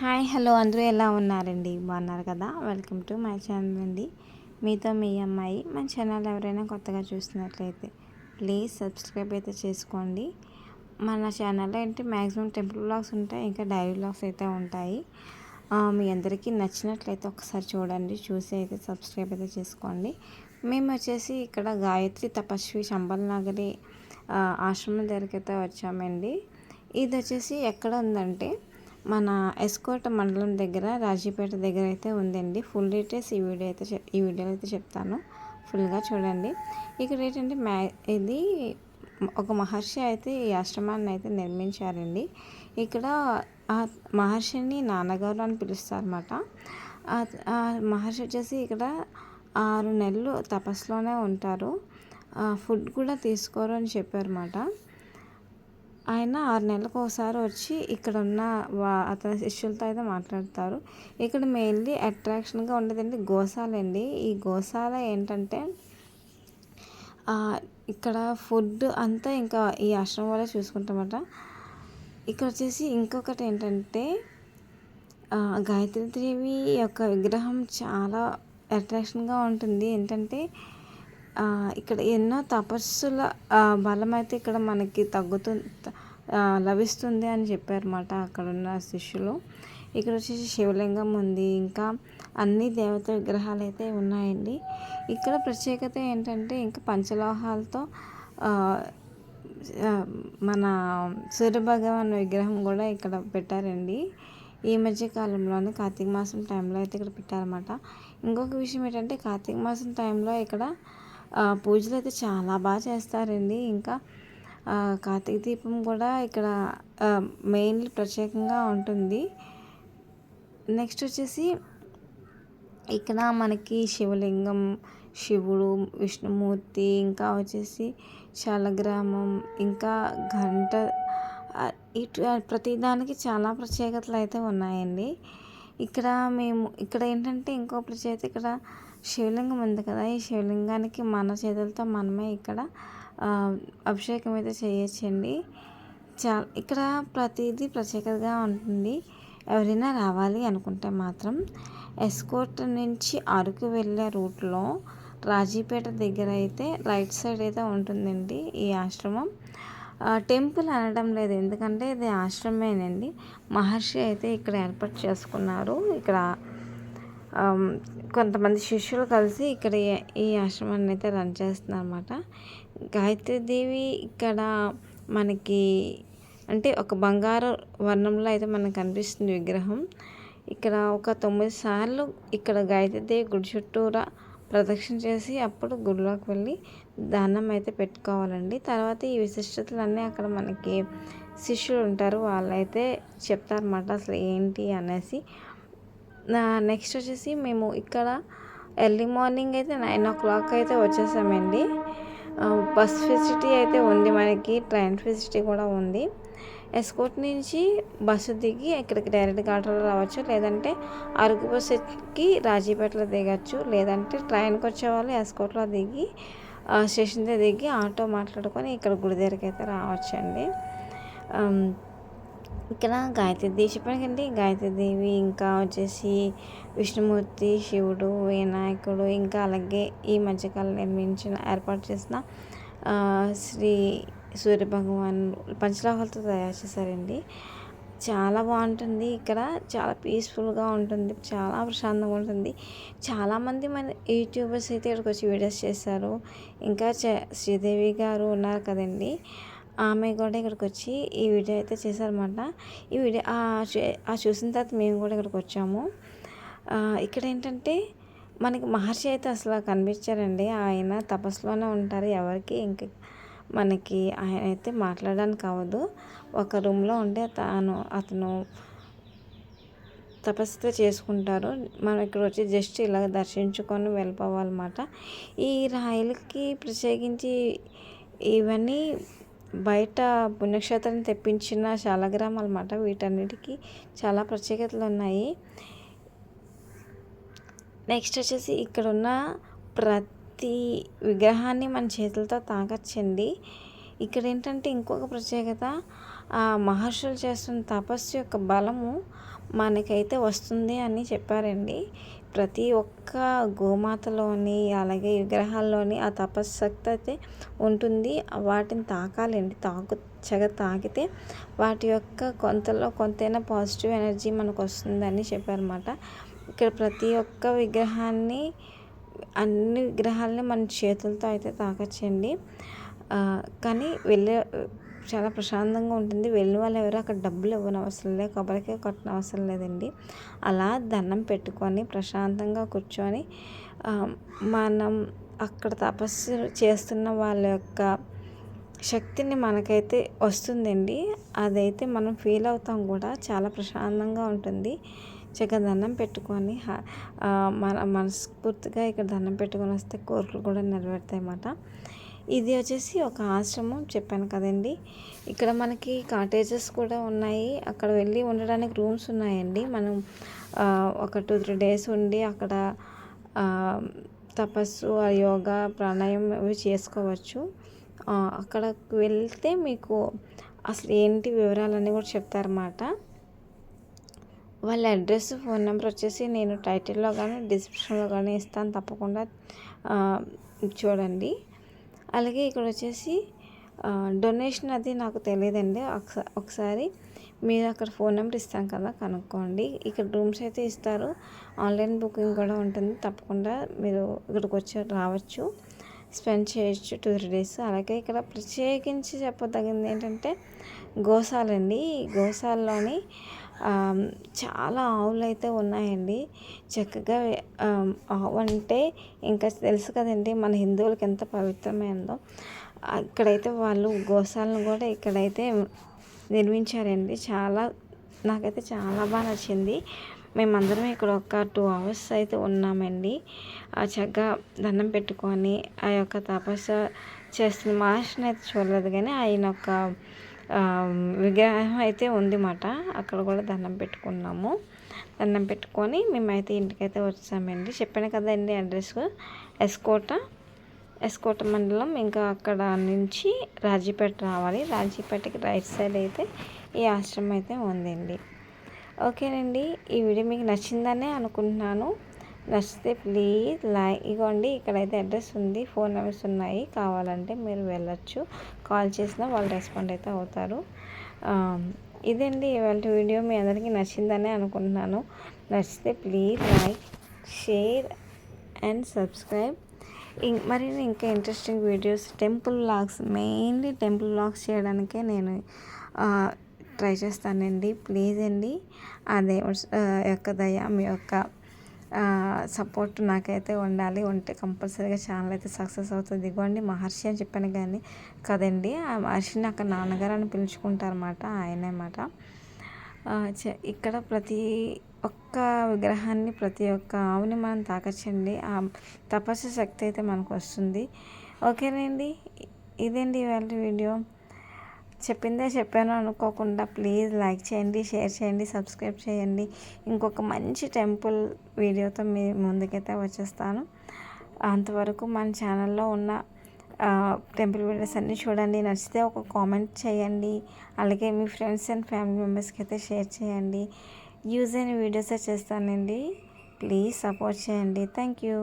Hi hello అందరూ ఎలా ఉన్నారండి? బాగున్నారు కదా? వెల్కమ్ టు మై ఛానల్ అండి. మీతో మీ అమ్మాయి మన ఛానల్ ఎవరైనా కొత్తగా చూస్తున్నట్లయితే ప్లీజ్ సబ్స్క్రైబ్ అయితే చేసుకోండి. మన ఛానల్లో ఏంటి? మ్యాక్సిమం టెంపుల్ బ్లాగ్స్ ఉంటాయి ఇంకా డైరీ బ్లాగ్స్ అయితే ఉంటాయి. మీ అందరికీ నచ్చినట్లయితే ఒకసారి చూడండి చూసి అయితే సబ్స్క్రైబ్ అయితే చేసుకోండి. మేము వచ్చేసి ఇక్కడ గాయత్రి తపస్వి శంబల్ నగరి ఆశ్రమం దగ్గరికి అయితే వచ్చామండి. ఇది వచ్చేసి ఎక్కడ ఉందంటే మన ఎస్కోట మండలం దగ్గర రాజీపేట దగ్గర అయితే ఉందండి. ఫుల్ డీటెయిల్స్ ఈ వీడియో అయితే ఈ వీడియోలో అయితే చెప్తాను. ఫుల్గా చూడండి. ఇక్కడ ఏంటంటే మ్యా ఇది ఒక మహర్షి అయితే ఈ ఆశ్రమాన్ని అయితే నిర్మించారండి. ఇక్కడ ఆ మహర్షిని నాన్నగారు అని పిలుస్తారన్నమాట. ఆ మహర్షి వచ్చేసి ఇక్కడ ఆరు నెలలు తపస్సులోనే ఉంటారు. ఫుడ్ కూడా తీసుకోరు అని చెప్పారన్నమాట. ఆయన ఆరు నెలలకు ఒకసారి వచ్చి ఇక్కడ ఉన్న అతని శిష్యులతో అయితే మాట్లాడతారు. ఇక్కడ మెయిన్లీ అట్రాక్షన్గా ఉండేదండి గోశాల అండి. ఈ గోశాల ఏంటంటే ఇక్కడ ఫుడ్ అంతా ఇంకా ఈ ఆశ్రమం వల్ల చూసుకుంటామట. ఇక్కడ వచ్చేసి ఇంకొకటి ఏంటంటే గాయత్రీదేవి యొక్క విగ్రహం చాలా అట్రాక్షన్గా ఉంటుంది. ఏంటంటే ఇక్కడ ఎన్నో తపస్సుల బలం అయితే ఇక్కడ మనకి తగ్గుతు లభిస్తుంది అని చెప్పారన్నమాట అక్కడ ఉన్న శిష్యులు. ఇక్కడ వచ్చేసి శివలింగం ఉంది. ఇంకా అన్ని దేవత విగ్రహాలు అయితే ఉన్నాయండి. ఇక్కడ ప్రత్యేకత ఏంటంటే ఇంకా పంచలోహాలతో మన సూర్యభగవాన్ విగ్రహం కూడా ఇక్కడ పెట్టారండి. ఈ మధ్య కాలంలోనే కార్తీక మాసం టైంలో అయితే ఇక్కడ పెట్టారన్నమాట. ఇంకొక విషయం ఏంటంటే కార్తీక మాసం టైంలో ఇక్కడ పూజలు అయితే చాలా బాగా చేస్తారండి. ఇంకా కార్తీక దీపం కూడా ఇక్కడ మెయిన్లీ ప్రత్యేకంగా ఉంటుంది. నెక్స్ట్ వచ్చేసి ఇక్కడ మనకి శివలింగం శివుడు విష్ణుమూర్తి ఇంకా వచ్చేసి శాలగ్రామం ఇంకా గంట ఇటు ప్రతిదానికి చాలా ప్రత్యేకతలు అయితే ఉన్నాయండి. ఇక్కడ మేము ఇక్కడ ఏంటంటే ఇంకో ప్రత్యేకత ఇక్కడ శివలింగం ఉంది కదా ఈ శివలింగానికి మన చేతులతో మనమే ఇక్కడ అభిషేకం అయితే చేయొచ్చండి. చా ఇక్కడ ప్రతిదీ ప్రత్యేకతగా ఉంటుంది. ఎవరైనా రావాలి అనుకుంటే మాత్రం ఎస్కోట్ నుంచి అరకు వెళ్ళే రూట్లో రాజీపేట దగ్గర అయితే రైట్ సైడ్ అయితే ఉంటుందండి ఈ ఆశ్రమం. టెంపుల్ అనడం లేదు ఎందుకంటే ఇది ఆశ్రమేనండి మహర్షి అయితే ఇక్కడ ఏర్పాటు చేసుకున్నారు. ఇక్కడ కొంతమంది శిష్యులు కలిసి ఇక్కడ ఈ ఆశ్రమాన్ని అయితే రన్ చేస్తున్నారు అనమాట గాయత్రీదేవి ఇక్కడ మనకి అంటే ఒక బంగారు వర్ణంలో అయితే మనకు కనిపిస్తుంది విగ్రహం. ఇక్కడ ఒక తొమ్మిది సార్లు ఇక్కడ గాయత్రీదేవి గుడి చుట్టూరా ప్రదక్షిణ చేసి అప్పుడు గుడిలోకి వెళ్ళి దానం అయితే పెట్టుకోవాలండి. తర్వాత ఈ విశిష్టతలన్నీ అక్కడ మనకి శిష్యులు ఉంటారు వాళ్ళైతే చెప్తారన్నమాట అసలు ఏంటి అనేసి. నెక్స్ట్ వచ్చేసి మేము ఇక్కడ ఎర్లీ మార్నింగ్ అయితే నైన్ ఓ క్లాక్ అయితే వచ్చేసామండి. బస్ ఫెసిలిటీ అయితే ఉంది మనకి ట్రైన్ ఫెసిలిటీ కూడా ఉంది. ఎస్కోట్ నుంచి బస్సు దిగి ఇక్కడికి డైరెక్ట్గా ఆటోలో రావచ్చు లేదంటే అరకు బస్ ఎక్కి రాజీపేటలో దిగచ్చు లేదంటే ట్రైన్కి వచ్చేవాళ్ళు ఎస్కోట్లో దిగి స్టేషన్ దగ్గర దిగి ఆటో మాట్లాడుకొని ఇక్కడ గుడి దగ్గరికి అయితే రావచ్చండి. ఇక్కడ గాయత్రీదేవి చెప్పాను గాయత్రీదేవి ఇంకా వచ్చేసి విష్ణుమూర్తి శివుడు వినాయకుడు ఇంకా అలాగే ఈ మధ్యకాలం నిర్మించిన ఏర్పాటు చేసిన శ్రీ సూర్య భగవాన్ పంచలోహాలతో తయారు చేశారండి. చాలా బాగుంటుంది ఇక్కడ. చాలా పీస్ఫుల్గా ఉంటుంది. చాలా ప్రశాంతంగా ఉంటుంది. చాలామంది మన యూట్యూబర్స్ అయితే ఇక్కడికి వచ్చి వీడియోస్ చేశారు. ఇంకా శ్రీదేవి గారు ఉన్నారు కదండి. ఆమె కూడా ఇక్కడికి వచ్చి ఈ వీడియో అయితే చేశారన్నమాట. ఈ వీడియో ఆ చూసిన తర్వాత మేము కూడా ఇక్కడికి వచ్చాము ఇక్కడ ఏంటంటే మనకి మహర్షి అయితే అసలు కనిపించారండి. ఆయన తపస్సులోనే ఉంటారు. ఎవరికి ఇంక మనకి ఆయన అయితే మాట్లాడడానికి అవ్వదు. ఒక రూమ్లో ఉండే తాను అతను తపస్సు చేసుకుంటారు. మనం ఇక్కడ వచ్చి జస్ట్ ఇలా దర్శించుకొని వెళ్ళిపోవాలన్నమాట. ఈ రాయలకి ప్రత్యేకించి ఇవన్నీ బయట పుణ్యక్షేత్రం తెప్పించిన శాలగ్రామాలు అన్నమాట వీటన్నిటికీ చాలా ప్రత్యేకతలు ఉన్నాయి. నెక్స్ట్ వచ్చేసి ఇక్కడ ఉన్న ప్రతి విగ్రహాన్ని మన చేతులతో తాకచ్చండి. ఇక్కడ ఏంటంటే ఇంకొక ప్రత్యేకత ఆ మహర్షులు చేస్తున్న తపస్సు యొక్క బలము మనకైతే వస్తుంది అని చెప్పారండి. ప్రతి ఒక్క గోమాతలోని అలాగే విగ్రహాల్లోని ఆ తపశక్తి అయితే ఉంటుంది. వాటిని తాకాలండి. తాకు చెగ తాకితే వాటి యొక్క కొంతలో కొంతైనా పాజిటివ్ ఎనర్జీ మనకు వస్తుందని చెప్పారన్నమాట. ఇక్కడ ప్రతి ఒక్క విగ్రహాన్ని అన్ని విగ్రహాలని మన చేతులతో అయితే తాకచ్చండి. కానీ వెళ్ళే చాలా ప్రశాంతంగా ఉంటుంది. వెళ్ళిన వాళ్ళు ఎవరు అక్కడ డబ్బులు ఇవ్వని అవసరం లేదు. కొబ్బరికాయ కొట్టిన అవసరం లేదండి. అలా దండం పెట్టుకొని ప్రశాంతంగా కూర్చొని మనం అక్కడ తపస్సు చేస్తున్న వాళ్ళ యొక్క శక్తిని మనకైతే వస్తుందండి. అదైతే మనం ఫీల్ అవుతాం కూడా. చాలా ప్రశాంతంగా ఉంటుంది. చక్కగా దండం పెట్టుకొని మన మనస్ఫూర్తిగా ఇక్కడ దండం పెట్టుకొని వస్తే కోరికలు కూడా నెరవేరుతాయి అన్నమాట ఇది వచ్చేసి ఒక ఆశ్రమం చెప్పాను కదండి. ఇక్కడ మనకి కాటేజెస్ కూడా ఉన్నాయి. అక్కడ వెళ్ళి ఉండడానికి రూమ్స్ ఉన్నాయండి. మనం ఒక టూ త్రీ డేస్ ఉండి అక్కడ తపస్సు యోగా ప్రాణాయామం అవి చేసుకోవచ్చు. అక్కడకు వెళ్తే మీకు అసలు ఏంటి వివరాలన్నీ కూడా చెప్తారన్నమాట. వాళ్ళ అడ్రస్ ఫోన్ నెంబర్ వచ్చేసి నేను టైటిల్లో కానీ డిస్క్రిప్షన్లో కానీ ఇస్తాను తప్పకుండా. చూడండి. అలాగే ఇక్కడ వచ్చేసి డొనేషన్ అది నాకు తెలియదండి. ఒకసారి మీరు అక్కడ ఫోన్ నెంబర్ ఇస్తాం కదా కనుక్కోండి. ఇక్కడ రూమ్స్ అయితే ఇస్తారు. ఆన్లైన్ బుకింగ్ కూడా ఉంటుంది. తప్పకుండా మీరు ఇక్కడికి వచ్చి రావచ్చు. స్పెండ్ చేయొచ్చు టూ త్రీ డేస్ అలాగే ఇక్కడ ప్రత్యేకించి చెప్పదగింది ఏంటంటే గోశాలండి. గోశాలలోని చాలా ఆవులు అయితే ఉన్నాయండి. చక్కగా ఆవు అంటే ఇంకా తెలుసు కదండి మన హిందువులకి ఎంత పవిత్రమైందో ఇక్కడైతే వాళ్ళు గోశాలను కూడా ఇక్కడైతే నిర్మించారండి. చాలా నాకైతే చాలా బాగా నచ్చింది. మేమందరం ఇక్కడ ఒక టూ అవర్స్ అయితే ఉన్నామండి. ఆ చక్కగా దండం పెట్టుకొని ఆ యొక్క తపస్సు చేస్తున్న మహర్షిని అయితే చూడలేదు కానీ ఆయన ఒక విగ్రహం అయితే ఉందిమాట. అక్కడ కూడా దండం పెట్టుకున్నాము. దండం పెట్టుకొని మేమైతే ఇంటికైతే వచ్చామండి. చెప్పాను కదండి అడ్రస్. ఎస్కోట ఎస్కోట మండలం. ఇంకా అక్కడ నుంచి రాజీపేట రావాలి. రాజీపేటకి రైట్ సైడ్ అయితే ఈ ఆశ్రమం అయితే ఉందండి. ఓకేనండి. ఈ వీడియో మీకు నచ్చిందనే అనుకుంటున్నాను. నచ్చితే ప్లీజ్ లై ఇగోండి ఇక్కడైతే అడ్రస్ ఉంది ఫోన్ నెంబర్స్ ఉన్నాయి కావాలంటే మీరు వెళ్ళొచ్చు. కాల్ చేసినా వాళ్ళు రెస్పాండ్ అయితే అవుతారు. ఇదండి ఇవాళ వీడియో మీ అందరికీ నచ్చిందనే అనుకుంటున్నాను. నచ్చితే please like share and subscribe. మరి ఇంకా interesting videos temple vlogs mainly temple vlogs చేయడానికే నేను ట్రై చేస్తానండి. ప్లీజ్ అండి. అదే యొక్క దయ మీ యొక్క సపోర్ట్ నాకైతే ఉండాలి. ఉంటే కంపల్సరీగా ఛానల్ అయితే సక్సెస్ అవుతుంది. ఇదిగోండి మహర్షి అని చెప్పాను కానీ కదండి ఆ మహర్షిని అక్కడ నాన్నగారు అని పిలుచుకుంటారన్నమాట ఆయనమాట. ఇక్కడ ప్రతి ఒక్క విగ్రహాన్ని ప్రతి ఒక్క ఆవుని మనం తాకచ్చండి. ఆ తపస్సు శక్తి అయితే మనకు వస్తుంది. ఓకేనండి ఇదండి ఇవాళ వీడియో? చెప్పిందే చెప్పాను అనుకోకుండా ప్లీజ్ లైక్ చేయండి షేర్ చేయండి సబ్స్క్రైబ్ చేయండి. ఇంకొక మంచి టెంపుల్ వీడియోతో మీ ముందుకైతే వచ్చేస్తాను. అంతవరకు మన ఛానల్లో ఉన్న టెంపుల్ వీడియోస్ అన్నీ చూడండి. నచ్చితే ఒక కామెంట్ చేయండి. అలాగే మీ ఫ్రెండ్స్ అండ్ ఫ్యామిలీ మెంబర్స్కి అయితే షేర్ చేయండి. యూజ్ అయిన వీడియోసే చేస్తానండి. ప్లీజ్ సపోర్ట్ చేయండి. Thank you.